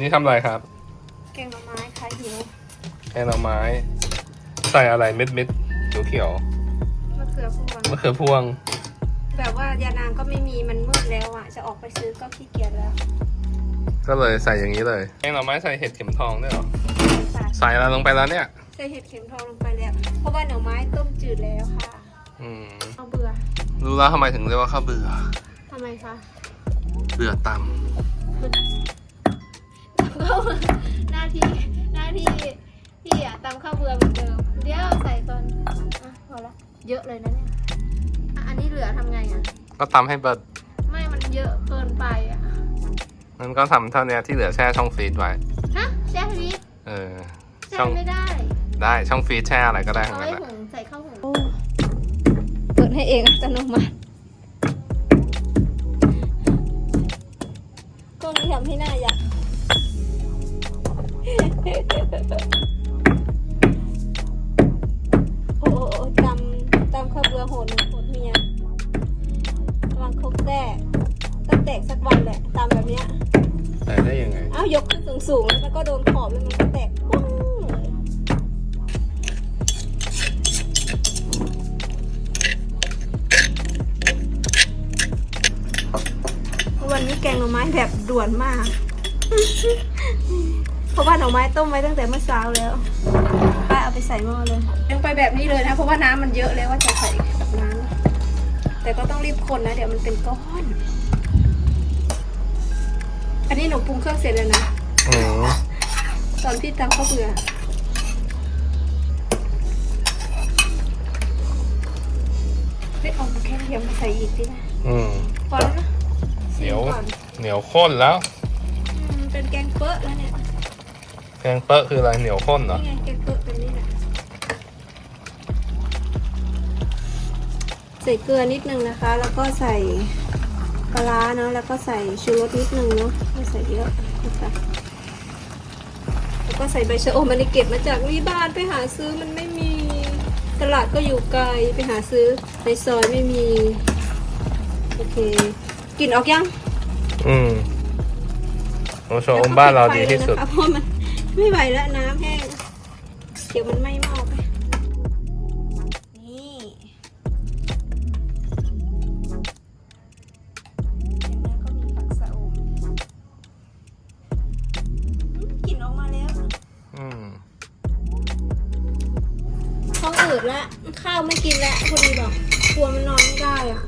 นี่ทำอะไรครับ แกงหน่อไม้ค่ะหิวแกงหน่อไม้ ใส่อะไรเม็ดเม็ดเขียวเขียวมะเขือพวงๆมะเขือพวง แบบว่ายานางก็ไม่มีมันมืดแล้วอะ จะออกไปซื้อก็ขี้เกียจแล้ว ก็เลยใส่อย่างนี้เลยแกงหน่อไม้ใส่เห็ดเข็มทองด้วยเหรอใส่ใส่อะไรลงไปแล้วเนี่ยใส่เห็ดเข็มทองลงไปแล้ว เพราะว่าหน่อไม้ต้มจืดแล้วค่ะอืมเอาเบื่อ รู้แล้วทำไมถึงเรียกว่าข้าวเบื่อทำไมคะเบื่อตก็ำข้าวเบื่อเหมือนเดิม เดี๋ยวใส่ตอนอะพอละเยอะเลยนะเนี่ยอะอันนี้เหลือทำไงอะำก็ตำให้เบิดไม่มันเยอะเกินไปอะนั่นก็ทำเท่านี้ที่เหลือแช่ช่องฟรีซไว้ ฮะแช่ฟรีซเออ แช่ช่องไม่ได้ได้ช่องฟรีซแช่อะไรก็ได้ทั้เอางนั้ไว้นแหละหุงใส่ข้าวหุงเปิดให้เองอัตโนมัติก็นี้ทำให้หน้าอยากโอโหดหนึ่งโหดเมียระวังครกแตกต้องแตกสักวันแหละตำแบบเนี้ยใส่ได้ยังไงอ้าวยกขึ้นสูงสูงๆแล้วก็โดนขอบแล้วมันก็แตกปุ้งเลยวันนี้แกงหน่อไม้แบบด่วนมาก เพราะว่าหน่อไม้ต้มไว้ตั้งแต่เมื่อเช้าแล้วป้าเอาไปใส่หม้อเลยยังไปแบบนี้เลยนะ เพราะว่าน้ำมันเยอะแล้วว่าจะใส่แบบนั้น แต่ก็ต้องรีบคนนะ เดี๋ยวมันเป็นก้อน อันนี้หนูปรุงเครื่องเสร็จแล้วนะ อืมตอนพี่ตำข้าวเบื่อ ไม่เอามาแค่เดียวมาใส่อีกดินะอืมพอแล้วนะเหนียว ก่อนเหนียวข้นแล้วอืมเป็นแกงเปอะแล้วเนี่ย แกงเป๊ะคืออะไรเหนียวข้นเหรอ นี่ไงแกงเปอะ ใส่เกลือนิดนึงนะคะ แล้วก็ใส่ปลาร้าเนาะแล้วก็ใส่ชูรสนิดนึงเนาะไม่ใส่เยอะนะคะแล้วก็ใส่ใบชะอมมันนี้เก็บมาจากวิบ้านไปหาซื้อมันไม่มีตลาดก็อยู่ไกลไปหาซื้อในซอยไม่มีโอเคกลิ่นออกยังอืมโอโชว์อมบ้านเราดีที่สุดแล้วก็ปิไฟเลยนะคะเพราะมันไม่ไหวแล้วน้ำแห้งเดี๋ยวมันไหม้หม้อ ท้องอืดแล้วข้าวไม่กินแล้วพอดีบอกกลัวมันนอนไม่ได้อะ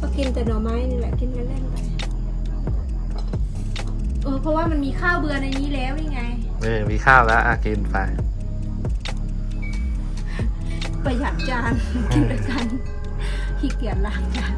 ก็กินแต่หน่อไม้นี่แหละกินเล่นๆไปเออเพราะว่ามันมีข้าวเบื่อในนี้แล้วนี่ไง เออมีข้าวแล้วอากินไปประหยัดจานกินด้วยกันขี้เกียจล้างจาน